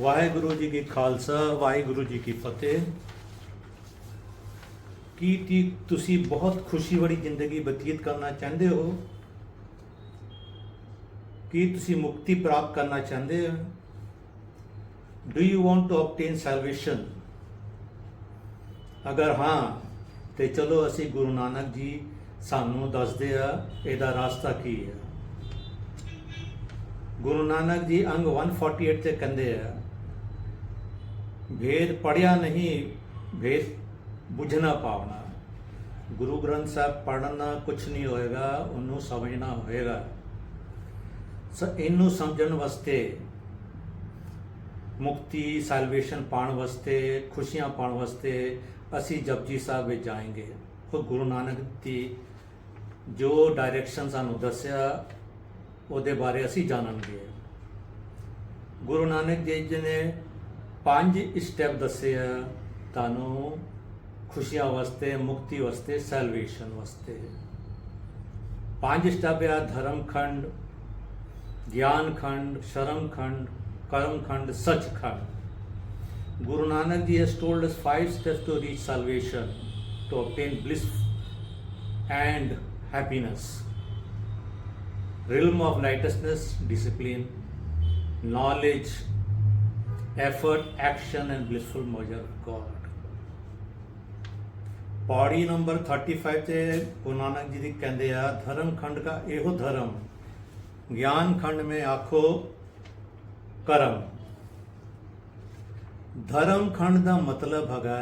ਵਾਹਿਗੁਰੂ ਜੀ ਕੀ ਖਾਲਸਾ, ਵਾਹਿਗੁਰੂ ਜੀ ਕੀ ਫਤਿਹ। ਕੀ ਤੀ ਤੁਸੀਂ ਬਹੁਤ ਖੁਸ਼ੀ ਵਾਲੀ ਜ਼ਿੰਦਗੀ ਬਤੀਤ ਕਰਨਾ ਚਾਹੁੰਦੇ ਹੋ? ਕੀ ਤੁਸੀਂ ਮੁਕਤੀ ਪ੍ਰਾਪਤ ਕਰਨਾ ਚਾਹੁੰਦੇ ਹੋ? Do you want to obtain salvation? ਅਗਰ ਹਾਂ, ਤੇ ਚਲੋ ਅਸੀਂ ਗੁਰੂ ਨਾਨਕ ਜੀ ਸਾਨੂੰ ਦੱਸਦੇ ਆ, ਇਹਦਾ ਰਸਤਾ ਕੀ ਹੈ? ਗੁਰੂ ਨਾਨਕ ਜੀ ਅੰਗ 148 ਤੇ ਕਹਿੰਦੇ ਆ ਭੇਦ ਪੜਿਆ ਨਹੀਂ ਭੇਦ ਬੁਝਣਾ ਪਾਉਣਾ ਗੁਰੂ ਗ੍ਰੰਥ ਸਾਹਿਬ ਪੜਨਾ ਕੁਝ ਨਹੀਂ ਹੋਏਗਾ ਉਹਨੂੰ ਸਮਝਣਾ ਹੋਏਗਾ ਸੋ ਇਹਨੂੰ ਸਮਝਣ ਵਾਸਤੇ ਮੁਕਤੀ ਸੈਲਵੇਸ਼ਨ ਪਾਣ ਵਾਸਤੇ ਖੁਸ਼ੀਆਂ ਪਾਣ ਵਾਸਤੇ ਅਸੀਂ ਜਪਜੀ ਸਾਹਿਬ ਵਿੱਚ ਜਾਏਂਗੇ ਉਹ ਗੁਰੂ ਨਾਨਕ ਦੀ ਜੋ ਡਾਇਰੈਕਸ਼ਨ ਸਾਨੂੰ ਦੱਸਿਆ ਉਹਦੇ ਬਾਰੇ ਅਸੀਂ ਜਾਣਾਂਗੇ ਗੁਰੂ ਨਾਨਕ ਦੇਵ ਜੀ ਨੇ ਪੰਜ ਸਟੈਪ ਦੱਸੇ ਆ ਤੁਹਾਨੂੰ ਖੁਸ਼ੀਆਂ ਵਾਸਤੇ ਮੁਕਤੀ ਵਾਸਤੇ ਸੈਲਵੇਸ਼ਨ ਵਾਸਤੇ ਪੰਜ ਸਟੈਪ ਆ ਧਰਮ ਖੰਡ ਗਿਆਨ ਖੰਡ ਸ਼ਰਮ ਖੰਡ ਕਰਮ ਖੰਡ ਸਚ ਖੰਡ Guru Nanak Ji has told us five steps to reach salvation, to obtain bliss and happiness. Realm of righteousness, discipline, knowledge, effort, action, and blissful measure of God. Pauri number 35 ਤੇ ਗੁਰੂ ਨਾਨਕ ਜੀ ਦੀ ਕਹਿੰਦੇ ਆ ਧਰਮ ਖੰਡ ਦਾ ਇਹੋ ਧਰਮ ਗਿਆਨ ਖੰਡ ਮੇ ਆਖੋ ਕਰਮ ਧਰਮ ਖੰਡ ਦਾ ਮਤਲਬ ਹੈਗਾ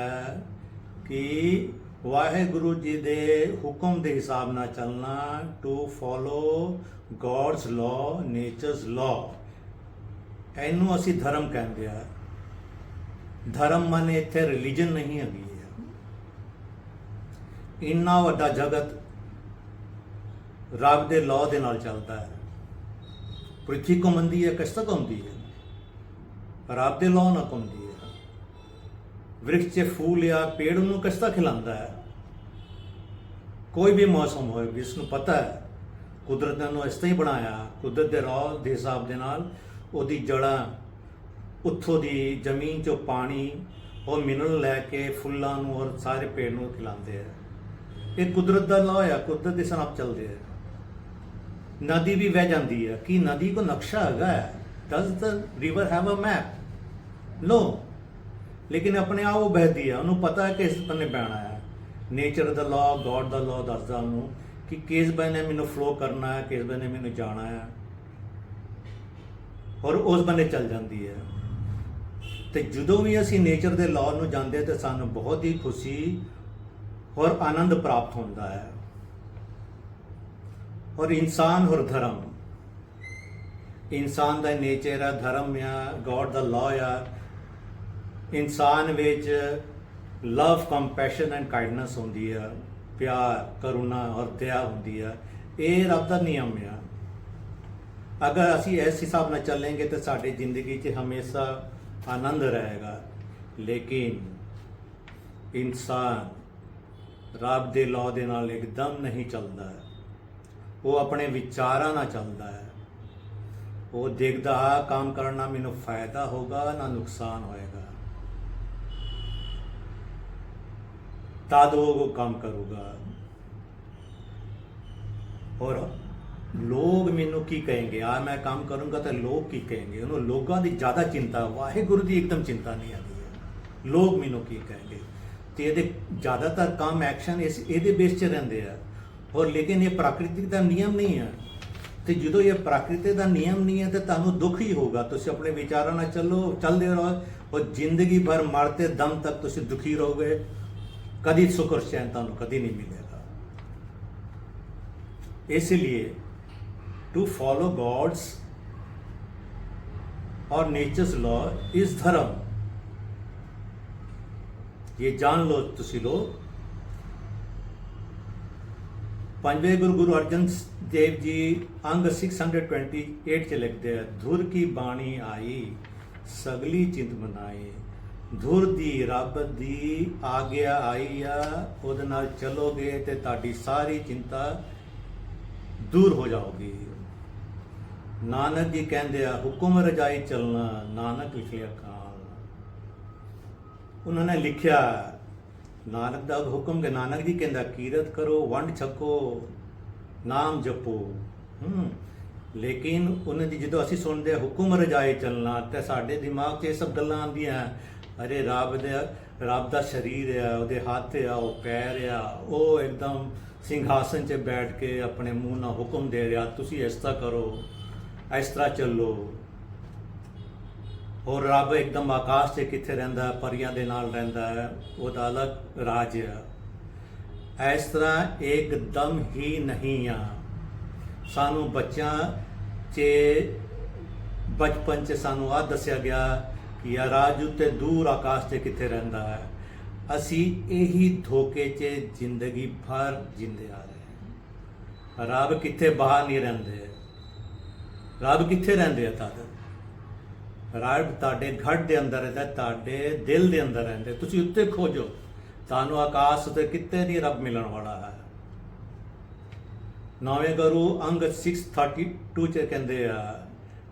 ਕਿ ਵਾਹਿਗੁਰੂ ਜੀ ਦੇ ਹੁਕਮ ਦੇ ਹਿਸਾਬ ਨਾਲ ਚੱਲਣਾ to follow God's law nature's law ਇਹਨੂੰ ਅਸੀਂ ਧਰਮ ਕਹਿੰਦੇ ਆ। ਧਰਮ ਮਨੇ ਇੱਥੇ ਰਿਲੀਜਨ ਨਹੀਂ ਹੈਗੀ ਹੈ ਇੰਨਾ ਵੱਡਾ ਜਗਤ ਰੱਬ ਦੇ ਲਾਅ ਦੇ ਨਾਲ ਚੱਲਦਾ ਹੈ। ਪ੍ਰਿਥੀ ਘੁੰਮਦੀ ਹੈ ਕਿਸ ਘੁੰਮਦੀ ਹੈ। ਰੱਬ ਦੇ ਲਾਅ ਨਾਲ ਘੁੰਮਦੀ ਹੈ। ਵ੍ਰਿਕਸ਼ 'ਚ ਫੂਲ ਜਾਂ ਪੇੜ ਨੂੰ ਕਸ਼ਤਾ ਖਿਲਾਉਂਦਾ ਹੈ। ਕੋਈ ਵੀ ਮੌਸਮ ਹੋਵੇ ਜਿਸ ਨੂੰ ਪਤਾ ਹੈ। ਕੁਦਰਤ ਨੇ ਉਹਨੂੰ ਇਸ ਤਰ੍ਹਾਂ ਹੀ ਬਣਾਇਆ। ਕੁਦਰਤ ਦੇ ਰਾਹ ਦੇ ਹਿਸਾਬ ਦੇ ਨਾਲ ਉਹਦੀ ਜੜਾਂ ਉੱਥੋਂ ਦੀ ਜ਼ਮੀਨ 'ਚੋਂ ਪਾਣੀ, ਉਹ ਮਿਨਰਲ ਲੈ ਕੇ ਫੁੱਲਾਂ ਨੂੰ ਔਰ ਸਾਰੇ ਪੇੜ ਨੂੰ ਖਿਲਾਉਂਦੇ ਆ। ਇਹ ਕੁਦਰਤ ਦਾ ਲਾਅ ਆ ਕੁਦਰਤ ਦੇ ਸਨਾਪ ਚੱਲਦੇ ਆ। ਨਦੀ ਵੀ ਵਹਿ ਜਾਂਦੀ ਹੈ ਕਿ ਨਦੀ ਕੋ ਨਕਸ਼ਾ ਹੈਗਾ ਹੈ? Does the river have a map no ਲੇਕਿਨ ਆਪਣੇ ਆਪ ਉਹ ਬਹਿਦੀ ਹੈ ਉਹਨੂੰ ਪਤਾ ਹੈ ਕਿ ਇਸ ਬੰਨੇ ਬਹਿਣਾ ਹੈ। ਨੇਚਰ ਦਾ ਲਾਅ ਗੋਡ ਦਾ ਲਾਅ ਦੱਸਦਾ ਉਹਨੂੰ ਕਿ ਕਿਸ ਬੰਨੇ ਮੈਨੂੰ ਫਲੋ ਕਰਨਾ ਹੈ, ਕਿਸ ਬੰਨੇ ਮੈਨੂੰ ਜਾਣਾ ਹੈ। ਔਰ ਉਸ ਬੰਨੇ ਚੱਲ ਜਾਂਦੀ ਹੈ। ਤੇ ਜਦੋਂ ਵੀ ਅਸੀਂ ਨੇਚਰ ਦੇ ਲਾਅ ਨੂੰ ਜਾਣਦੇ ਹਾਂ ਤੇ ਸਾਨੂੰ ਬਹੁਤ ਹੀ ਖੁਸ਼ੀ ਔਰ ਆਨੰਦ ਪ੍ਰਾਪਤ ਹੁੰਦਾ ਹੈ। ਔਰ ਇਨਸਾਨ ਔਰ ਧਰਮ। ਇਨਸਾਨ ਦਾ ਨੇਚਰ ਆ, ਧਰਮ ਆ ਗੋਡ ਦਾ ਲਾਅ ਆ। ਇਨਸਾਨ ਵਿੱਚ ਲਵ ਕੰਪੈਸ਼ਨ ਐਂਡ ਕਾਈਂਡਨੈਸ ਹੁੰਦੀ ਆ, ਪਿਆਰ, ਕਰੁਣਾ ਔਰ ਦਇਆ ਹੁੰਦੀ ਆ। ਇਹ ਰੱਬ ਦਾ ਨਿਯਮ ਆ। ਅਗਰ ਅਸੀਂ ਇਸ ਹਿਸਾਬ ਨਾਲ ਚੱਲਾਂਗੇ ਤਾਂ ਸਾਡੀ ਜ਼ਿੰਦਗੀ 'ਚ ਹਮੇਸ਼ਾ ਆਨੰਦ ਰਹੇਗਾ। ਲੇਕਿਨ ਇਨਸਾਨ ਰੱਬ ਦੇ ਲਾਅ ਦੇ ਨਾਲ ਇੱਕਦਮ ਨਹੀਂ ਚੱਲਦਾ। ਉਹ ਆਪਣੇ ਵਿਚਾਰਾਂ ਨਾਲ ਚੱਲਦਾ ਹੈ। ਉਹ ਦੇਖਦਾ ਆ ਕੰਮ ਕਰਨ ਨਾਲ ਮੈਨੂੰ ਫਾਇਦਾ ਹੋਗਾ ਨਾ ਨੁਕਸਾਨ ਹੋਏਗਾ। ਤਦ ਉਹ ਉਹ ਕੰਮ ਕਰੂਗਾ। ਔਰ ਲੋਕ ਮੈਨੂੰ ਕੀ ਕਹਿੰਗੇ? ਆ ਮੈਂ ਕੰਮ ਕਰੂੰਗਾ ਤਾਂ ਲੋਕ ਕੀ ਕਹਿੰਗੇ? ਉਹਨੂੰ ਲੋਕਾਂ ਦੀ ਜ਼ਿਆਦਾ ਚਿੰਤਾ, ਵਾਹਿਗੁਰੂ ਦੀ ਇੱਕਦਮ ਚਿੰਤਾ ਨਹੀਂ ਆਉਂਦੀ ਹੈ। ਲੋਕ ਮੈਨੂੰ ਕੀ ਕਹਿੰਗੇ? ਤੇ ਇਹਦੇ ਜ਼ਿਆਦਾਤਰ ਕੰਮ ਐਕਸ਼ਨ ਇਸ ਇਹਦੇ ਬੇਸ 'ਚ ਰਹਿੰਦੇ ਆ। ਔਰ ਲੇਕਿਨ ਇਹ ਪ੍ਰਾਕ੍ਰਿਤਿਕ ਦਾ ਨਿਯਮ ਨਹੀਂ ਹੈ ਤੇ ਜਦੋਂ ਇਹ ਪ੍ਰਕਿਰਤੀ ਦਾ ਨਿਯਮ ਨਹੀਂ ਹੈ ਤੇ ਤੁਹਾਨੂੰ ਦੁੱਖ ਹੀ ਹੋਗਾ ਤੁਸੀਂ ਆਪਣੇ ਵਿਚਾਰਾਂ ਨਾਲ ਚੱਲੋ, ਚੱਲਦੇ ਰਹੋ ਔਰ ਜ਼ਿੰਦਗੀ ਭਰ ਮਰਦੇ ਦਮ ਤੱਕ ਤੁਸੀਂ ਦੁਖੀ ਰਹੋਗੇ। ਕਦੀ ਸੁਖਰ ਔਰ ਤੁਹਾਨੂੰ ਕਦੀ ਨਹੀਂ ਮਿਲੇਗਾ। ਇਸ ਲਈ to follow God's और नेचर्स लॉ इज ਧਰਮ ਇਹ ਜਾਣ ਲਓ ਤੁਸੀਂ ਲੋਕ ਪੰਜਵੇਂ ਗੁਰੂ ਗੁਰੂ ਅਰਜਨ ਦੇਵ ਜੀ ਅੰਗ 628 ਚ ਲਿਖਦੇ ਆ ਧੁਰ ਕੀ ਬਾਣੀ ਆਈ ਸਗਲੀ ਚਿੰਤ ਮਨਾਏ ਧੁਰ ਦੀ ਰੱਬ ਦੀ ਆਗਿਆ ਆਈ ਆ ਉਹਦੇ ਨਾਲ ਚਲੋਗੇ ਤੇ ਤੁਹਾਡੀ ਸਾਰੀ ਚਿੰਤਾ ਦੂਰ ਹੋ ਜਾਊਗੀ ਨਾਨਕ ਜੀ ਕਹਿੰਦੇ ਆ, ਹੁਕਮ ਰਜਾਈ ਚੱਲਣਾ, ਨਾਨਕ ਲਿਖਿਆ ਖਾਨ ਉਹਨਾਂ ਨੇ ਲਿਖਿਆ, ਨਾਨਕ ਦਾ ਹੁਕਮ ਕਿ ਨਾਨਕ ਜੀ ਕਹਿੰਦਾ, ਕੀਰਤ ਕਰੋ, ਵੰਡ ਛਕੋ, ਨਾਮ ਜਪੋ। ਹੂੰ। ਲੇਕਿਨ ਉਹਨਾਂ ਦੀ ਜਦੋਂ ਅਸੀਂ ਸੁਣਦੇ ਹਾਂ ਹੁਕਮ ਰਜਾਈ ਚੱਲਣਾ, ਤੇ ਸਾਡੇ ਦਿਮਾਗ 'ਚ ਇਹ ਸਭ ਗੱਲਾਂ ਆਉਂਦੀਆਂ, ਅਰੇ ਰੱਬ ਦੇ, ਰੱਬ ਦਾ ਸਰੀਰ ਆ, ਉਹਦੇ ਹੱਥ ਆ, ਉਹ ਪੈਰ ਆ, ਉਹ ਇੱਕਦਮ ਸਿੰਘਾਸਨ 'ਚ ਬੈਠ ਕੇ ਆਪਣੇ ਮੂੰਹ ਨਾਲ ਹੁਕਮ ਦੇ ਰਿਹਾ, ਤੁਸੀਂ ਇਸ ਤਰ੍ਹਾਂ ਕਰੋ। ਇਸ ਤਰ੍ਹਾਂ ਚੱਲੋ। ਔਰ ਰੱਬ ਇੱਕਦਮ ਆਕਾਸ਼ 'ਤੇ ਕਿੱਥੇ ਰਹਿੰਦਾ ਪਰੀਆਂ ਦੇ ਨਾਲ ਰਹਿੰਦਾ ਹੈ, ਉਹਦਾ ਅਲੱਗ ਰਾਜ ਹੈ। ਇਸ ਤਰ੍ਹਾਂ ਇੱਕਦਮ ਹੀ ਨਹੀਂ ਆ। ਸਾਨੂੰ ਬੱਚਿਆਂ 'ਚ, ਬਚਪਨ 'ਚ ਸਾਨੂੰ ਆ ਦੱਸਿਆ ਗਿਆ ਕਿ ਇਹ ਰਾਜ ਉੱਤੇ ਦੂਰ ਆਕਾਸ਼ 'ਤੇ ਕਿੱਥੇ ਰਹਿੰਦਾ ਹੈ। ਅਸੀਂ ਇਹੀ ਧੋਕੇ 'ਚ ਜ਼ਿੰਦਗੀ ਭਰ ਜਿੰਦੇ ਆ ਰਹੇ ਹਾਂ। ਰੱਬ ਕਿੱਥੇ ਬਾਹਰ ਨਹੀਂ ਰਹਿੰਦੇ। ਰੱਬ ਕਿੱਥੇ ਰਹਿੰਦੇ ਆ ਤਦ? ਰੱਬ ਤੁਹਾਡੇ ਘਰ ਦੇ ਅੰਦਰ ਰਹਿੰਦਾ, ਤੁਹਾਡੇ ਦਿਲ ਦੇ ਅੰਦਰ ਰਹਿੰਦੇ। ਤੁਸੀਂ ਉੱਤੇ ਖੋਜੋ। ਤੁਹਾਨੂੰ ਆਕਾਸ਼ ਉਤੇ ਕਿਤੇ ਨਹੀਂ ਰੱਬ ਮਿਲਣ ਵਾਲਾ ਹੈ। ਨਵੇਂ ਗੁਰੂ ਅੰਗ 632 ਚ ਕਹਿੰਦੇ ਆ,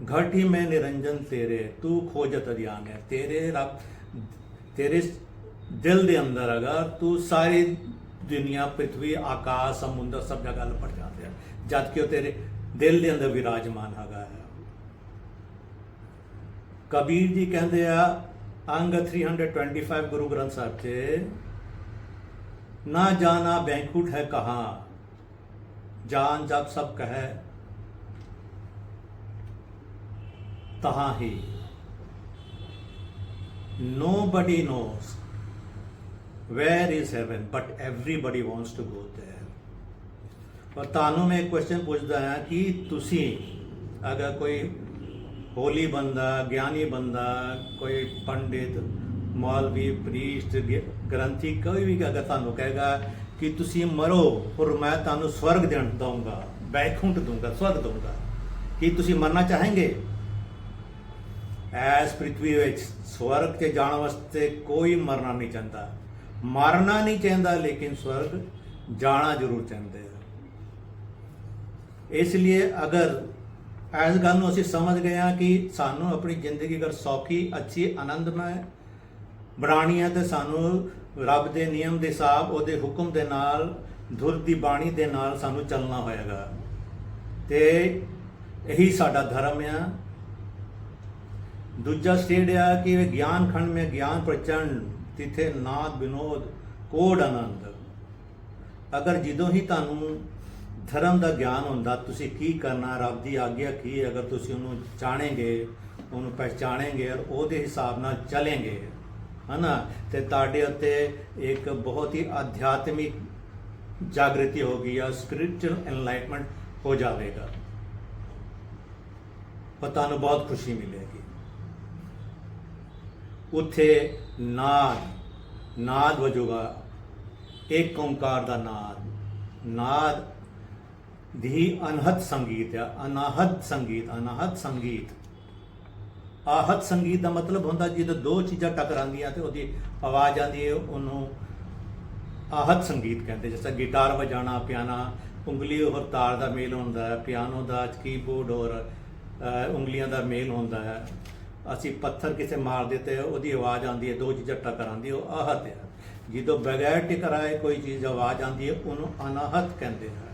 ਘਟ ਹੀ ਮੈਂ ਨਿਰੰਜਨ ਤੇਰੇ, ਤੂੰ ਖੋਜਤ ਅਧਿਆਨ ਹੈ। ਤੇਰੇ ਰੱਬ, ਤੇਰੇ ਦਿਲ ਦੇ ਅੰਦਰ ਅਗਰ ਤੂੰ ਸਾਰੀ ਦੁਨੀਆ ਪ੍ਰithvi ਆਕਾਸ਼, ਸਮੁੰਦਰ ਸਭ ਜਗ੍ਹਾ ਲਪਟ ਜਾਂਦੇ ਆ, ਜਦ ਕਿ ਉਹ ਤੇਰੇ ਦਿਲ ਦੇ ਅੰਦਰ ਵਿਰਾਜਮਾਨ ਹੈਗਾ ਹੈ। ਕਬੀਰ ਜੀ ਕਹਿੰਦੇ ਆ, ਅੰਗ 325 ਗੁਰੂ ਗ੍ਰੰਥ ਸਾਹਿਬ 'ਚ ਨਾ ਜਾਣਾ ਬੈਂਕੁਟ ਹੈ ਕਹਾਂ ਜਾਨ ਜਬ ਸਭ ਕਹੈ, ਤਹਾਂ ਹੀ। Nobody knows where is heaven, but everybody wants to go there ਪਰ ਤੁਹਾਨੂੰ ਮੈਂ ਇੱਕ ਕੁਐਸਚਨ ਪੁੱਛਦਾ ਹਾਂ ਕਿ ਤੁਸੀਂ ਅਗਰ ਕੋਈ ਹੋਲੀ ਬੰਦਾ, ਗਿਆਨੀ ਬੰਦਾ, ਕੋਈ ਪੰਡਿਤ, ਮੌਲਵੀ, ਪ੍ਰੀਸਟ ਗ੍ਰੰਥੀ, ਕੋਈ ਵੀ ਅਗਰ ਤੁਹਾਨੂੰ ਕਹੇਗਾ ਕਿ ਤੁਸੀਂ ਮਰੋ ਪਰ ਮੈਂ ਤੁਹਾਨੂੰ ਸਵਰਗ ਦੇਣ ਦਊਂਗਾ, ਬੈਕੁੰਠ ਦਊਂਗਾ, ਸਵਰਗ ਦਊਂਗਾ, ਕੀ ਤੁਸੀਂ ਮਰਨਾ ਚਾहेंगे ਐਸ ਪ੍ਰithvi ਵਿੱਚ ਸਵਰਗ ਤੇ ਜਾਣ ਵਾਸਤੇ ਕੋਈ ਮਰਨਾ ਨਹੀਂ ਚਾਹੁੰਦਾ। ਮਰਨਾ ਨਹੀਂ ਚਾਹੁੰਦਾ, ਲੇਕਿਨ ਸਵਰਗ ਜਾਣਾ ਜ਼ਰੂਰ ਚਾਹੁੰਦੇ ਇਸ ਲਈ ਅਗਰ ਇਸ ਗੱਲ ਨੂੰ ਅਸੀਂ ਸਮਝ ਗਏ ਹਾਂ ਕਿ ਸਾਨੂੰ ਆਪਣੀ ਜ਼ਿੰਦਗੀ ਅਗਰ ਸੌਖੀ, ਅੱਛੀ ਆਨੰਦਮय ਬਣਾਉਣੀ ਹੈ ਤੇ ਸਾਨੂੰ ਰੱਬ ਦੇ ਨਿਯਮ ਦੇ ਹਿਸਾਬ, ਉਹਦੇ ਹੁਕਮ ਦੇ ਨਾਲ, ਧੁਰ ਦੀ ਬਾਣੀ ਦੇ ਨਾਲ ਸਾਨੂੰ ਚੱਲਣਾ ਹੋਏਗਾ। ਤੇ ਇਹੀ ਸਾਡਾ ਧਰਮ ਆ। ਦੂਜਾ ਸਟੇਡ ਆ ਕਿ ਗਿਆਨ ਖੰਡ ਮੇ ਗਿਆਨ ਪ੍ਰਚੰਡ, ਤਿਥੇ ਨਾਦ, ਵਿਨੋਦ, ਕੋਡ ਆਨੰਦ। ਅਗਰ ਜਦੋਂ ਹੀ ਤੁਹਾਨੂੰ ਧਰਮ ਦਾ ਗਿਆਨ ਹੁੰਦਾ ਤੁਸੀਂ ਕੀ ਕਰਨਾ ਰੱਬ ਦੀ ਆਗਿਆ ਕੀ ਹੈ, ਅਗਰ ਤੁਸੀਂ ਉਹਨੂੰ ਜਾਣੇਗੇ ਉਹਨੂੰ ਪਹਿਚਾਣੇਗੇ ਔਰ ਉਹਦੇ ਹਿਸਾਬ ਨਾਲ ਚੱਲेंगे ਹਨਾ? ਤੇ ਤੁਹਾਡੇ ਉੱਤੇ ਇੱਕ ਬਹੁਤ ਹੀ ਆਧਿਆਤਮਿਕ ਜਾਗਰਤੀ ਹੋਗੀ ਆ ਸਪਿਰਚੁਅਲ ਐਨਲਾਈਟਮੈਂਟ ਹੋ ਜਾਵੇਗਾ। ਔਰ ਤੁਹਾਨੂੰ ਬਹੁਤ ਖੁਸ਼ੀ ਮਿਲੇਗੀ। ਉੱਥੇ ਨਾਦ ਨਾਦ ਵਜੂਗਾ ਇੱਕ ਓੰਕਾਰ ਦਾ ਨਾਦ ਨਾਦ ਦੀ ਅਨਹਦ ਸੰਗੀਤ ਆ ਅਨਾਹਦ ਸੰਗੀਤ ਅਨਾਹਦ ਸੰਗੀਤ ਆਹਤ ਸੰਗੀਤ ਦਾ ਮਤਲਬ ਹੁੰਦਾ ਜਦੋਂ ਦੋ ਚੀਜ਼ਾਂ ਟਕਰਾਉਂਦੀਆਂ ਤੇ ਉਹਦੀ ਆਵਾਜ਼ ਆਉਂਦੀ ਹੈ, ਉਹਨੂੰ ਆਹਤ ਸੰਗੀਤ ਕਹਿੰਦੇ ਜਿਸ ਤਰ੍ਹਾਂ ਗਿਟਾਰ ਵਜਾਣਾ ਪਿਆਨਾ ਉਂਗਲੀ ਔਰ ਤਾਰ ਦਾ ਮੇਲ ਹੁੰਦਾ ਹੈ, ਪਿਆਨੋ ਦਾ, ਕੀਬੋਰਡ ਔਰ ਉਂਗਲੀਆਂ ਦਾ ਮੇਲ ਹੁੰਦਾ ਹੈ। ਅਸੀਂ ਪੱਥਰ ਕਿਸੇ ਮਾਰ ਦਿੱਤੇ, ਉਹਦੀ ਆਵਾਜ਼ ਆਉਂਦੀ ਹੈ, ਦੋ ਚੀਜ਼ਾਂ ਟਕਰਾਉਂਦੀ ਉਹ ਆਹਤ ਹੈ। ਜਦੋਂ ਬਗੈਰ ਟਕਰਾਏ ਕੋਈ ਚੀਜ਼ ਆਵਾਜ਼ ਆਉਂਦੀ ਹੈ, ਉਹਨੂੰ ਅਨਾਹਤ ਕਹਿੰਦੇ ਹਨ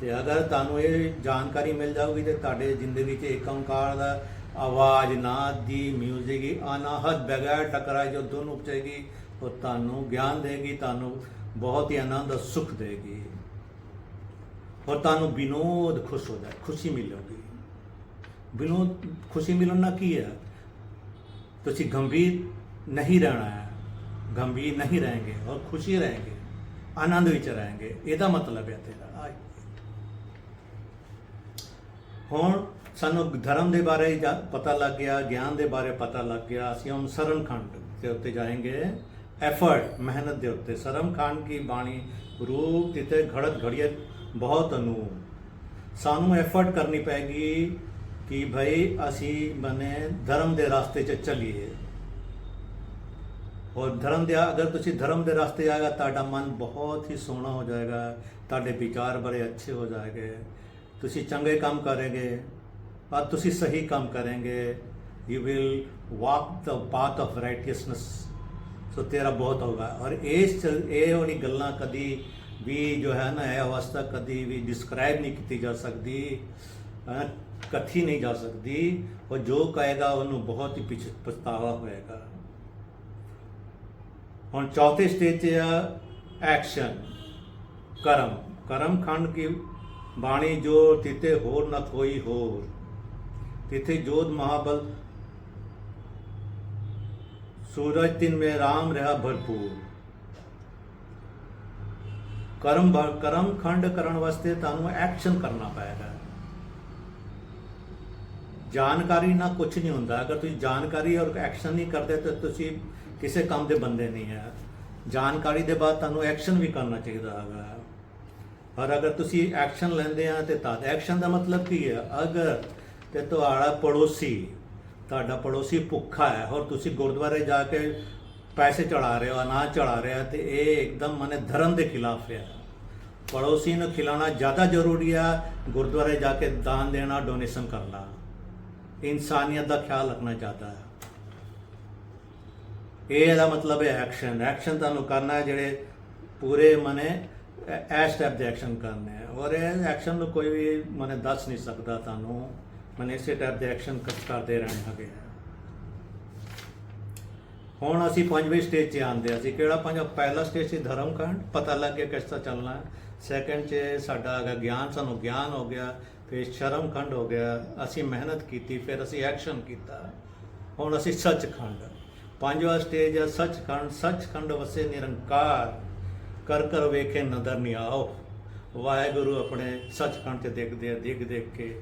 ਤੇ ਅਗਰ ਤੁਹਾਨੂੰ ਇਹ ਜਾਣਕਾਰੀ ਮਿਲ ਜਾਊਗੀ ਤੇ ਤੁਹਾਡੇ ਜ਼ਿੰਦਗੀ 'ਚ ਇੱਕ ਓੰਕਾਰ ਦਾ ਆਵਾਜ਼ ਨਾਦ ਦੀ ਮਿਊਜ਼ਿਕ ਦੀ ਅਨਾਹਤ ਬਗੈਰ ਟਕਰਾਏ ਜੋ ਧੁਨ ਉਪਜੇਗੀ, ਉਹ ਤੁਹਾਨੂੰ ਗਿਆਨ ਦੇਗੀ, ਤੁਹਾਨੂੰ ਬਹੁਤ ਹੀ ਆਨੰਦ ਦਾ ਸੁਖ ਦੇਗੀ। ਔਰ ਤੁਹਾਨੂੰ ਬਿਨੋਦ ਖੁਸ਼ ਹੋ ਜਾਏ, ਖੁਸ਼ੀ ਮਿਲੇਗੀ। ਬਿਨੋਦ ਖੁਸ਼ੀ ਮਿਲਣ ਮਿਲਣਾ ਕੀ ਹੈ? ਤੁਸੀਂ ਗੰਭੀਰ ਨਹੀਂ ਰਹਿਣਾ ਹੈ, ਗੰਭੀਰ ਨਹੀਂ ਰਹੇਗੇ ਔਰ ਖੁਸ਼ੀ ਰਹੇਗੇ ਆਨੰਦ ਵਿੱਚ ਰਹੇਗੇ ਇਹਦਾ ਮਤਲਬ ਹੈ ਤੇਰਾ। ਹੁਣ ਸਾਨੂੰ ਧਰਮ ਦੇ ਬਾਰੇ ਜਾ- ਪਤਾ ਲੱਗ ਗਿਆ, ਗਿਆਨ ਦੇ ਬਾਰੇ ਪਤਾ ਲੱਗ ਗਿਆ, ਅਸੀਂ ਹੁਣ ਸਰਮ ਖੰਡ ਦੇ ਉੱਤੇ ਜਾਏਂਗੇ। ਐਫਰਟ ਮਿਹਨਤ ਦੇ ਉੱਤੇ। ਸਰਮ ਖੰਡ ਕੀ ਬਾਣੀ? ਰੂਪ ਤਿਤੇ ਘੜਤ ਘੜੀਅਤ ਬਹੁਤ ਅਨੂ ਸਾਨੂੰ ਐਫਰਟ ਕਰਨੀ ਪੈਗੀ ਕਿ ਭਾਈ ਅਸੀਂ ਬਨੇ ਧਰਮ ਦੇ ਰਸਤੇ 'ਚ ਚੱਲੀਏ। ਔਰ ਧਰਮ ਦੇ ਅਗਰ ਤੁਸੀਂ ਧਰਮ ਦੇ ਰਸਤੇ ਆਏਗਾ, ਤੁਹਾਡਾ ਮਨ ਬਹੁਤ ਹੀ ਸੋਹਣਾ ਹੋ ਜਾਏਗਾ, ਤੁਹਾਡੇ ਵਿਚਾਰ ਬੜੇ ਅੱਛੇ ਹੋ ਜਾਏਗੇ। ਤੁਸੀਂ ਚੰਗੇ ਕੰਮ ਕਰੋਗੇ ਔਰ ਤੁਸੀਂ ਸਹੀ ਕੰਮ ਕਰੋਗੇ you will walk the path of righteousness so ਤੇਰਾ ਬਹੁਤ ਹੋਗਾ ਔਰ ਇਹ ਇਹ ਉਹਨੀ ਗੱਲਾਂ ਕਦੀ ਵੀ ਜੋ ਹੈ ਨਾ, ਇਹ ਅਵਸਥਾ ਕਦੀ ਵੀ ਡਿਸਕ੍ਰਾਈਬ ਨਹੀਂ ਕੀਤੀ ਜਾ ਸਕਦੀ ਕਥੀ ਨਹੀਂ ਜਾ ਸਕਦੀ। ਔਰ ਜੋ ਕਹੇਗਾ, ਉਹਨੂੰ ਬਹੁਤ ਹੀ ਪਛਤਾਵਾ ਹੋਏਗਾ। ਹੁਣ ਚੌਥੇ ਸਟੇਜ ਤੇ ਆ ਐਕਸ਼ਨ ਕਰਮ। ਕਰਮ ਖੰਡ ਕੀ ਬਾਣੀ ਜੋ ਤਿਤੇ ਹੋਰ ਨਾ ਕੋਈ ਹੋਰ। ਤਿਥੇ ਜੋਤ ਮਹਾਬਲ, ਸੂਰਜ ਤਿਨ ਮੇ ਰਾਮ ਰਹਾ ਭਰਪੂਰ। ਕਰਮ ਕਰਮ ਖੰਡ ਕਰਨ ਵਾਸਤੇ ਤੁਹਾਨੂੰ ਐਕਸ਼ਨ ਕਰਨਾ ਪਏਗਾ। ਜਾਣਕਾਰੀ ਨਾਲ ਕੁਝ ਨਹੀਂ ਹੁੰਦਾ। ਅਗਰ ਤੁਸੀਂ ਜਾਣਕਾਰੀ ਔਰ ਐਕਸ਼ਨ ਨਹੀਂ ਕਰਦੇ ਤਾਂ ਤੁਸੀਂ ਕਿਸੇ ਕੰਮ ਦੇ ਬੰਦੇ ਨਹੀਂ ਹੈ। ਜਾਣਕਾਰੀ ਦੇ ਬਾਅਦ ਤੁਹਾਨੂੰ ਐਕਸ਼ਨ ਵੀ ਕਰਨਾ ਚਾਹੀਦਾ ਹੈਗਾ। ਔਰ ਅਗਰ ਤੁਸੀਂ ਐਕਸ਼ਨ ਲੈਂਦੇ ਆ ਤੇ ਤਦ ਐਕਸ਼ਨ ਦਾ ਮਤਲਬ ਕੀ ਹੈ ਅਗਰ ਤੇ ਤੁਹਾਡਾ ਪੜੋਸੀ ਤੁਹਾਡਾ ਪੜੋਸੀ ਭੁੱਖਾ ਹੈ ਔਰ ਤੁਸੀਂ ਗੁਰਦੁਆਰੇ ਜਾ ਕੇ ਪੈਸੇ ਚੜਾ ਰਹੇ ਹੋ, ਅਨਾਜ ਚੜਾ ਰਹੇ ਹੋ ਤੇ ਇਹ ਇੱਕਦਮ ਮਨੇ ਧਰਮ ਦੇ ਖਿਲਾਫ ਹੈ ਪੜੋਸੀ ਨੂੰ ਖਿਲਾਣਾ ਜ਼ਿਆਦਾ ਜ਼ਰੂਰੀ ਆ, ਗੁਰਦੁਆਰੇ ਜਾ ਕੇ ਦਾਨ ਦੇਣਾ ਡੋਨੇਸ਼ਨ ਕਰਨਾ। ਇਨਸਾਨੀਅਤ ਦਾ ਖਿਆਲ ਰੱਖਣਾ ਚਾਹਤਾ ਹੈ ਇਹ ਇਹਦਾ ਮਤਲਬ ਹੈ ਐਕਸ਼ਨ ਐਕਸ਼ਨ ਤੁਹਾਨੂੰ ਕਰਨਾ ਜਿਹੜੇ ਪੂਰੇ ਮਨੇ ਐ ਸਟੈਪ ਦੇ ਐਕਸ਼ਨ ਕਰਨੇ ਹੈ ਔਰ ਇਹ ਐਕਸ਼ਨ ਨੂੰ ਕੋਈ ਵੀ ਮਨੇ ਦੱਸ ਨਹੀਂ ਸਕਦਾ ਤੁਹਾਨੂੰ। ਮਨੇ ਇਸੇ ਟਾਈਪ ਦੇ ਐਕਸ਼ਨ ਕਰਦੇ ਰਹਿਣ ਹੈਗੇ ਆ। ਹੁਣ ਅਸੀਂ ਪੰਜਵੇਂ ਸਟੇਜ 'ਤੇ ਆਉਂਦੇ ਹਾਂ। ਅਸੀਂ ਕਿਹੜਾ ਪੰਜ ਪਹਿਲਾ ਸਟੇਜ ਸੀ ਧਰਮਕਾਂਡ ਪਤਾ ਲੱਗ ਗਿਆ ਕਿਸ ਤਰ੍ਹਾਂ ਚੱਲਣਾ ਹੈ। ਸੈਕੰਡ 'ਚ ਸਾਡਾ ਹੈਗਾ ਗਿਆਨ, ਸਾਨੂੰ ਗਿਆਨ ਹੋ ਗਿਆ, ਫਿਰ ਸ਼ਰਮਖੰਡ ਹੋ ਗਿਆ। ਅਸੀਂ ਮਿਹਨਤ ਕੀਤੀ, ਫਿਰ ਅਸੀਂ ਐਕਸ਼ਨ ਕੀਤਾ। ਹੁਣ ਅਸੀਂ ਸੱਚਖੰਡ। ਪੰਜਵਾਂ ਸਟੇਜ ਹੈ ਸੱਚਖੰਡ। ਸੱਚਖੰਡ ਵਸੇ ਨਿਰੰਕਾਰ। ਕਰ ਕਰ ਵੇਖੇ ਨਦਰ ਨਹੀਂ ਆਓ ਵਾਹਿਗੁਰੂ ਆਪਣੇ ਸੱਚਖੰਡ ਤੇ ਦੇਖਦੇ ਆ ਦੇਖ ਦੇਖ ਕੇ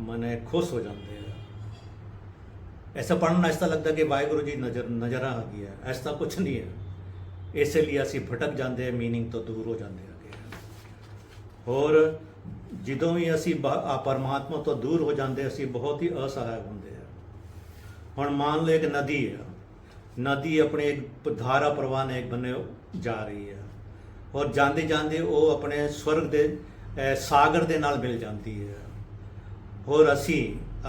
ਮਨੇ ਖੁਸ਼ ਹੋ ਜਾਂਦੇ ਆ ऐसा पढ़ना ऐसा लगता कि वाहिगुरु जी नजर नजर आ गया ऐसा कुछ नहीं है ਇਸੇ ਲਈ ਅਸੀਂ ਭਟਕ ਜਾਂਦੇ ਆ मीनिंग ਤੋਂ ਦੂਰ ਹੋ ਜਾਂਦੇ ਹੈਗੇ ਹੋਰ ਜਦੋਂ ਵੀ ਅਸੀਂ ਬਾ- ਆ ਪਰਮਾਤਮਾ ਤੋਂ ਦੂਰ ਹੋ ਜਾਂਦੇ ਅਸੀਂ ਬਹੁਤ ਹੀ ਅਸਹਾਇ ਹੁੰਦੇ ਆ ਹੁਣ ਮੰਨ ਲਓ ਇੱਕ ਨਦੀ ਹੈ ਨਦੀ ਆਪਣੇ ਇੱਕ ਧਾਰਾ ਪ੍ਰਵਾਹ ਨੇ ਇੱਕ ਬੰਨੇ ਜਾ ਰਹੀ ਹੈ ਔਰ ਜਾਂਦੇ ਜਾਂਦੇ ਉਹ ਆਪਣੇ ਸਵਰਗ ਦੇ ਸਾਗਰ ਦੇ ਨਾਲ ਮਿਲ ਜਾਂਦੀ ਹੈ। ਹੋਰ ਅਸੀਂ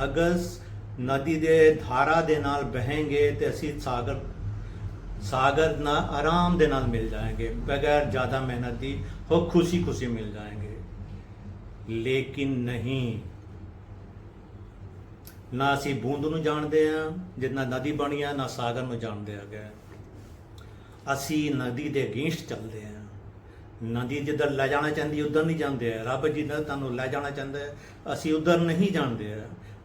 ਅਗਸ ਨਦੀ ਦੇ ਧਾਰਾ ਦੇ ਨਾਲ ਬਹਾਂਗੇ ਤੇ ਅਸੀਂ ਸਾਗਰ ਸਾਗਰ ਨਾਲ ਆਰਾਮ ਦੇ ਨਾਲ ਮਿਲ ਜਾਏਗੇ ਬਗੈਰ ਜ਼ਿਆਦਾ ਮਿਹਨਤ ਦੀ ਹੋ ਖੁਸ਼ੀ ਖੁਸ਼ੀ ਮਿਲ ਜਾਏਗੇ ਲੇਕਿਨ ਨਹੀਂ। ਨਾ ਅਸੀਂ ਬੂੰਦ ਨੂੰ ਜਾਣਦੇ ਆ ਜਿੰਨਾ ਨਦੀ ਬਣੀ ਆ, ਨਾ ਸਾਗਰ ਨੂੰ ਜਾਣਦੇ ਆ ਗਏ ਅਸੀਂ ਨਦੀ ਦੇ ਗੀਂਸ਼ ਚੱਲਦੇ ਆ ਨਦੀ ਜਿੱਧਰ ਲੈ ਜਾਣਾ ਚਾਹੁੰਦੀ ਉਧਰ ਨਹੀਂ ਜਾਂਦੇ। ਆ ਰੱਬ ਜੀ ਨੇ ਤੁਹਾਨੂੰ ਲੈ ਜਾਣਾ ਚਾਹੁੰਦਾ ਹੈ, ਅਸੀਂ ਉਧਰ ਨਹੀਂ ਜਾਣਦੇ ਆ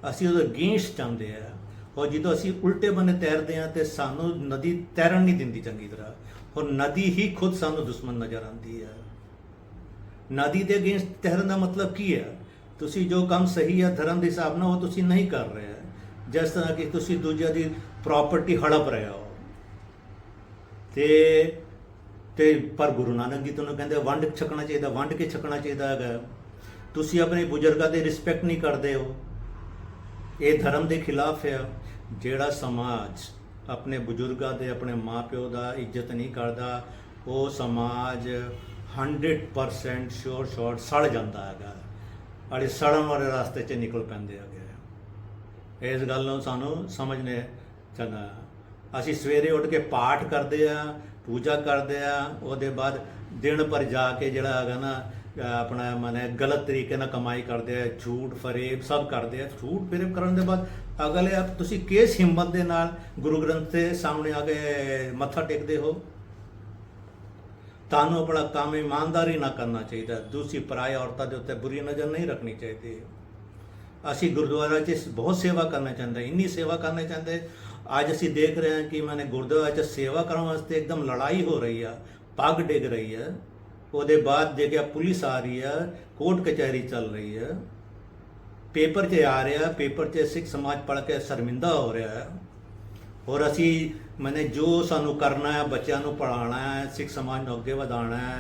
ਅਸੀਂ ਉਹਦੇ ਅਗੇਂਸਟ ਜਾਂਦੇ ਆ ਔਰ ਜਦੋਂ ਅਸੀਂ ਉਲਟੇ ਬੰਨੇ ਤੈਰਦੇ ਆ ਤੇ ਸਾਨੂੰ ਨਦੀ ਤੈਰਨ ਨਹੀਂ ਦਿੰਦੀ ਚੰਗੀ ਤਰ੍ਹਾਂ। ਔਰ ਨਦੀ ਹੀ ਖੁਦ ਸਾਨੂੰ ਦੁਸ਼ਮਣ ਨਜ਼ਰ ਆਉਂਦੀ ਹੈ। ਨਦੀ ਦੇ ਅਗੇਂਸਟ ਤੈਰਨ ਦਾ ਮਤਲਬ ਕੀ ਹੈ? ਤੁਸੀਂ ਜੋ ਕੰਮ ਸਹੀ ਹੈ ਧਰਮ ਦੇ ਹਿਸਾਬ ਨਾਲ ਉਹ ਤੁਸੀਂ ਨਹੀਂ ਕਰ ਰਹੇ ਜਿਸ ਤਰ੍ਹਾਂ ਕਿ ਤੁਸੀਂ ਦੂਜਿਆਂ ਦੀ ਪ੍ਰਾਪਰਟੀ ਹੜਪ ਰਹੇ ਹੋ। ਤੇ ਤੇ ਪਰ ਗੁਰੂ ਨਾਨਕ ਜੀ ਤੁਹਾਨੂੰ ਕਹਿੰਦੇ ਵੰਡ ਛਕਣਾ ਚਾਹੀਦਾ, ਵੰਡ ਕੇ ਛਕਣਾ ਚਾਹੀਦਾ ਹੈਗਾ। ਤੁਸੀਂ ਆਪਣੇ ਬਜ਼ੁਰਗਾਂ ਦੀ ਰਿਸਪੈਕਟ ਨਹੀਂ ਕਰਦੇ ਹੋ। ਇਹ ਧਰਮ ਦੇ ਖਿਲਾਫ ਹੈ ਜਿਹੜਾ ਸਮਾਜ ਆਪਣੇ ਬਜ਼ੁਰਗਾਂ ਦੇ ਆਪਣੇ ਮਾਪਿਓ ਦਾ ਇੱਜ਼ਤ ਨਹੀਂ ਕਰਦਾ, ਉਹ ਸਮਾਜ 100% ਸ਼ੋਰ ਸ਼ੋਰ ਸੜ ਜਾਂਦਾ ਹੈਗਾ। ਅੜੇ ਸੜਨ ਵਾਲੇ ਰਸਤੇ 'ਚ ਨਿਕਲ ਪੈਂਦੇ ਹੈਗੇ ਇਸ ਗੱਲ ਨੂੰ ਸਾਨੂੰ ਸਮਝਨੇ ਚਾਹੀਦਾ ਅਸੀਂ ਸਵੇਰੇ ਉੱਠ ਕੇ ਪਾਠ ਕਰਦੇ ਆ, ਪੂਜਾ ਕਰਦੇ ਆ, ਉਹਦੇ ਬਾਅਦ ਦਿਨ ਭਰ ਜਾ ਕੇ ਜਿਹੜਾ ਹੈਗਾ ਨਾ ਆਪਣਾ ਮਨੇ ਗਲਤ ਤਰੀਕੇ ਨਾਲ ਕਮਾਈ ਕਰਦੇ ਆ, ਝੂਠ, ਫਰੇਬ ਸਭ ਕਰਦੇ ਆ, ਝੂਠ, ਫਰੇਬ ਕਰਨ ਦੇ ਬਾਅਦ ਅਗਲੇ ਆਪ ਤੁਸੀਂ ਕਿਸ ਹਿੰਮਤ ਦੇ ਨਾਲ ਗੁਰੂ ਗ੍ਰੰਥ ਦੇ ਸਾਹਮਣੇ ਆ ਕੇ ਮੱਥਾ ਟੇਕਦੇ ਹੋ? ਤੁਹਾਨੂੰ ਆਪਣਾ ਕੰਮ ਇਮਾਨਦਾਰੀ ਨਾਲ ਕਰਨਾ ਚਾਹੀਦਾ ਦੂਸਰੀ ਪਰਾਏ ਔਰਤਾਂ ਦੇ ਉੱਤੇ ਬੁਰੀ ਨਜ਼ਰ ਨਹੀਂ ਰੱਖਣੀ ਚਾਹੀਦੀ। ਅਸੀਂ ਗੁਰਦੁਆਰਾ 'ਚ ਬਹੁਤ ਸੇਵਾ ਕਰਨਾ ਚਾਹੁੰਦੇ ਇੰਨੀ ਸੇਵਾ ਕਰਨਾ ਚਾਹੁੰਦੇ ਅੱਜ ਅਸੀਂ ਦੇਖ ਰਹੇ ਹਾਂ ਕਿ ਮੈਨੇ ਗੁਰਦੁਆਰਾ 'ਚ ਸੇਵਾ ਕਰਨ ਵਾਸਤੇ ਇੱਕਦਮ ਲੜਾਈ ਹੋ ਰਹੀ ਆ, ਪੱਗ ਡਿੱਗ ਰਹੀ ਹੈ ਉਹਦੇ ਬਾਅਦ ਦੇਖਿਆ ਪੁਲਿਸ ਆ ਰਹੀ ਹੈ ਕੋਰਟ ਕਚਹਿਰੀ ਚੱਲ ਰਹੀ ਹੈ ਪੇਪਰ 'ਚ ਆ ਰਿਹਾ, ਪੇਪਰ 'ਚ ਸਿੱਖ ਸਮਾਜ ਪੜ੍ਹ ਕੇ ਸ਼ਰਮਿੰਦਾ ਹੋ ਰਿਹਾ ਹੈ ਔਰ ਅਸੀਂ ਮੈਨੇ ਜੋ ਸਾਨੂੰ ਕਰਨਾ ਹੈ ਬੱਚਿਆਂ ਨੂੰ ਪੜਾਉਣਾ ਹੈ ਸਿੱਖ ਸਮਾਜ ਨੂੰ ਅੱਗੇ ਵਧਾਉਣਾ ਹੈ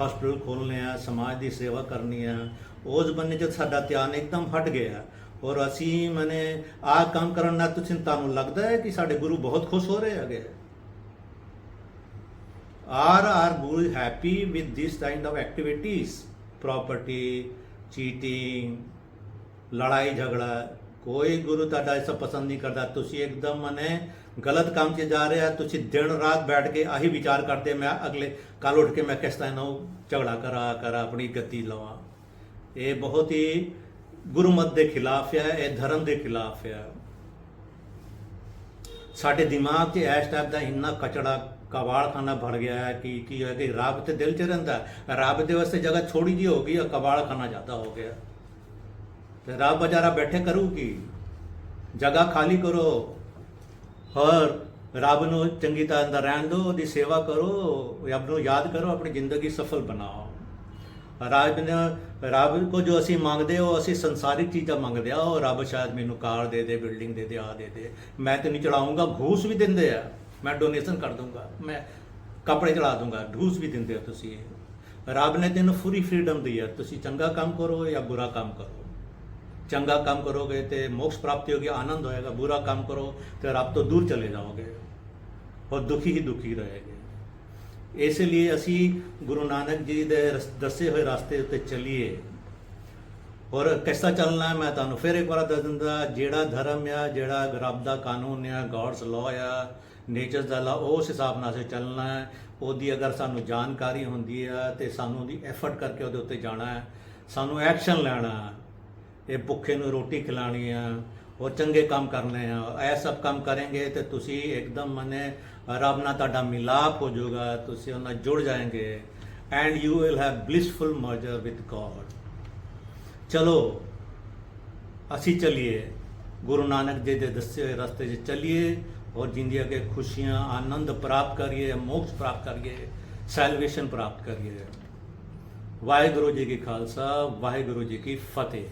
ਹਸਪੀਟਲ ਖੋਲ੍ਹਣੇ ਆ, ਸਮਾਜ ਦੀ ਸੇਵਾ ਕਰਨੀ ਹੈ ਉਸ ਬੰਨੇ 'ਚ ਸਾਡਾ ਧਿਆਨ ਇੱਕਦਮ ਹਟ ਗਿਆ। ਔਰ ਅਸੀਂ ਮੈਨੇ ਆਹ ਕੰਮ ਕਰਨ ਨਾਲ ਤੁਸੀਂ ਤੁਹਾਨੂੰ ਲੱਗਦਾ ਹੈ ਕਿ ਸਾਡੇ ਗੁਰੂ ਬਹੁਤ ਖੁਸ਼ ਹੋ ਰਹੇ ਹੈਗੇ are our Guru happy with this kind of activities property cheating ਲੜਾਈ ਝਗੜਾ, ਕੋਈ ਗੁਰੂ ਤੁਹਾਡਾ ਐਸਾ ਪਸੰਦ ਨਹੀਂ ਕਰਦਾ, ਤੁਸੀਂ ਇੱਕਦਮ ਮਨੇ ਗਲਤ ਕੰਮ 'ਚ ਜਾ ਰਹੇ ਆ, ਤੁਸੀਂ ਦਿਨ ਰਾਤ ਬੈਠ ਕੇ ਆਹੀ ਵਿਚਾਰ ਕਰਦੇ, ਮੈਂ ਅਗਲੇ ਕੱਲ ਉੱਠ ਕੇ ਮੈਂ ਕਿਸ ਤਰ੍ਹਾਂ ਨਾਲ ਝਗੜਾ ਕਰਾ ਕਰਾ, ਆਪਣੀ ਗੱਦੀ ਲਵਾਂ। ਇਹ ਬਹੁਤ ਹੀ ਗੁਰਮਤ ਦੇ ਖਿਲਾਫ ਆ, ਇਹ ਧਰਮ ਦੇ ਖਿਲਾਫ ਆ। ਸਾਡੇ ਦਿਮਾਗ 'ਚ ਇਸ ਟਾਈਪ ਦਾ ਇੰਨਾ ਕਚੜਾ ਕਬਾੜਖਾਨਾ ਭਰ ਗਿਆ ਹੈ ਕਿ ਕੀ ਹੈ ਕਿ ਰੱਬ ਤੇ ਦਿਲ 'ਚ ਰਹਿੰਦਾ ਰੱਬ ਦੇ ਵਾਸਤੇ ਜਗ੍ਹਾ ਥੋੜੀ ਜਿਹੀ ਹੋ ਗਈ ਆ ਕਬਾੜਖਾਨਾ ਜ਼ਿਆਦਾ ਹੋ ਗਿਆ। ਤੇ ਰੱਬ ਬਜਾਰਾ ਬੈਠੇ ਕਰੂ ਕੀ? ਜਗ੍ਹਾ ਖਾਲੀ ਕਰੋ। ਔਰ ਰੱਬ ਨੂੰ ਚੰਗੀ ਤਰ੍ਹਾਂ ਅੰਦਰ ਰਹਿਣ ਦਿਓ, ਉਹਦੀ ਸੇਵਾ ਕਰੋ, ਰੱਬ ਨੂੰ ਯਾਦ ਕਰੋ, ਆਪਣੀ ਜ਼ਿੰਦਗੀ ਸਫਲ ਬਣਾਓ। ਰੱਬ ਨੇ ਰੱਬ ਕੋ ਜੋ ਅਸੀਂ ਮੰਗਦੇ ਹੋ, ਅਸੀਂ ਸੰਸਾਰਿਕ ਚੀਜ਼ਾਂ ਮੰਗਦੇ ਆ, ਉਹ ਰੱਬ ਸ਼ਾਇਦ ਮੈਨੂੰ ਕਾਰ ਦੇ ਦੇ, ਬਿਲਡਿੰਗ ਦੇ ਦੇ, ਆ ਦੇ ਦੇ। ਮੈਂ ਤੈਨੂੰ ਨਹੀਂ ਚੜਾਉਂਗਾ, ਘੂਸ ਵੀ ਦਿੰਦੇ ਆ। ਮੈਂ ਡੋਨੇਸ਼ਨ ਕਰ ਦੂੰਗਾ ਮੈਂ ਕੱਪੜੇ ਚੜਾ ਦੂੰਗਾ ਘੂਸ ਵੀ ਦਿੰਦੇ ਹੋ ਤੁਸੀਂ। ਰੱਬ ਨੇ ਤੈਨੂੰ ਪੂਰੀ ਫਰੀडम ਦੀ ਹੈ ਤੁਸੀਂ ਚੰਗਾ ਕੰਮ ਕਰੋ ਜਾਂ ਬੁਰਾ ਕੰਮ ਕਰੋ। ਚੰਗਾ ਕੰਮ ਕਰੋਗੇ ਤੇ ਮੋਕਸ਼ ਪ੍ਰਾਪਤੀ ਹੋਗੀ ਆਨੰਦ ਹੋਏਗਾ। ਬੁਰਾ ਕੰਮ ਕਰੋ ਤੇ ਰੱਬ ਤੋਂ ਦੂਰ ਚਲੇ ਜਾਓਗੇ। ਔਰ ਦੁਖੀ ਹੀ ਦੁਖੀ ਰਹੋਗੇ। ਇਸ ਲਈ ਅਸੀਂ ਗੁਰੂ ਨਾਨਕ ਜੀ ਦੇ ਰਸ- ਦੱਸੇ ਹੋਏ ਰਸਤੇ ਉੱਤੇ ਚੱਲੀਏ। ਔਰ ਕਿਸਾ ਚੱਲਣਾ, ਮੈਂ ਤੁਹਾਨੂੰ ਫਿਰ ਇੱਕ ਵਾਰ ਦੱਸ ਦਿੰਦਾ, ਜਿਹੜਾ ਧਰਮ ਆ, ਜਿਹੜਾ ਰੱਬ ਦਾ ਕਾਨੂੰਨ ਆ ਗॉड्स ਲਾਅ ਆ ਨੇਚਰ ਦਾ ਲਾ ਉਸ ਹਿਸਾਬ ਨਾਲ ਅਸੀਂ ਚੱਲਣਾ ਹੈ। ਉਹਦੀ ਅਗਰ ਸਾਨੂੰ ਜਾਣਕਾਰੀ ਹੁੰਦੀ ਆ, ਤੇ ਸਾਨੂੰ ਉਹਦੀ ਐਫਰਟ ਕਰਕੇ ਉਹਦੇ ਉੱਤੇ ਜਾਣਾ ਹੈ। ਸਾਨੂੰ ਐਕਸ਼ਨ ਲੈਣਾ ਇਹ ਭੁੱਖੇ ਨੂੰ ਰੋਟੀ ਖਿਲਾਣੀ ਆ ਉਹ ਚੰਗੇ ਕੰਮ ਕਰਨੇ ਆ, ਇਹ ਸਭ ਕੰਮ ਕਰਾਂਗੇ ਤੇ ਤੁਸੀਂ ਇੱਕਦਮ ਮਨੇ ਰੱਬ ਨਾਲ ਤੁਹਾਡਾ ਮਿਲਾਪ ਹੋ ਜਾਊਗਾ, ਤੁਸੀਂ ਉਹਨਾਂ ਜੁੜ ਜਾਏਗੇ। And you will have blissful merger with God ਚਲੋ, ਅਸੀਂ ਚੱਲੀਏ। ਗੁਰੂ ਨਾਨਕ ਜੀ ਦੇ ਦੱਸੇ ਹੋਏ ਰਸਤੇ 'ਚ ਚੱਲੀਏ ਔਰ ਜ਼ਿੰਦਗੀ ਕੇ ਖੁਸ਼ੀਆਂ, ਆਨੰਦ ਪ੍ਰਾਪਤ ਕਰੀਏ, ਮੋਕਸ਼ ਪ੍ਰਾਪਤ ਕਰੀਏ ਸੈਲਵੇਸ਼ਨ ਪ੍ਰਾਪਤ ਕਰੀਏ। ਵਾਹਿਗੁਰੂ ਜੀ ਕੀ ਖਾਲਸਾ, ਵਾਹਿਗੁਰੂ ਜੀ ਕੀ ਫਤਿਹ।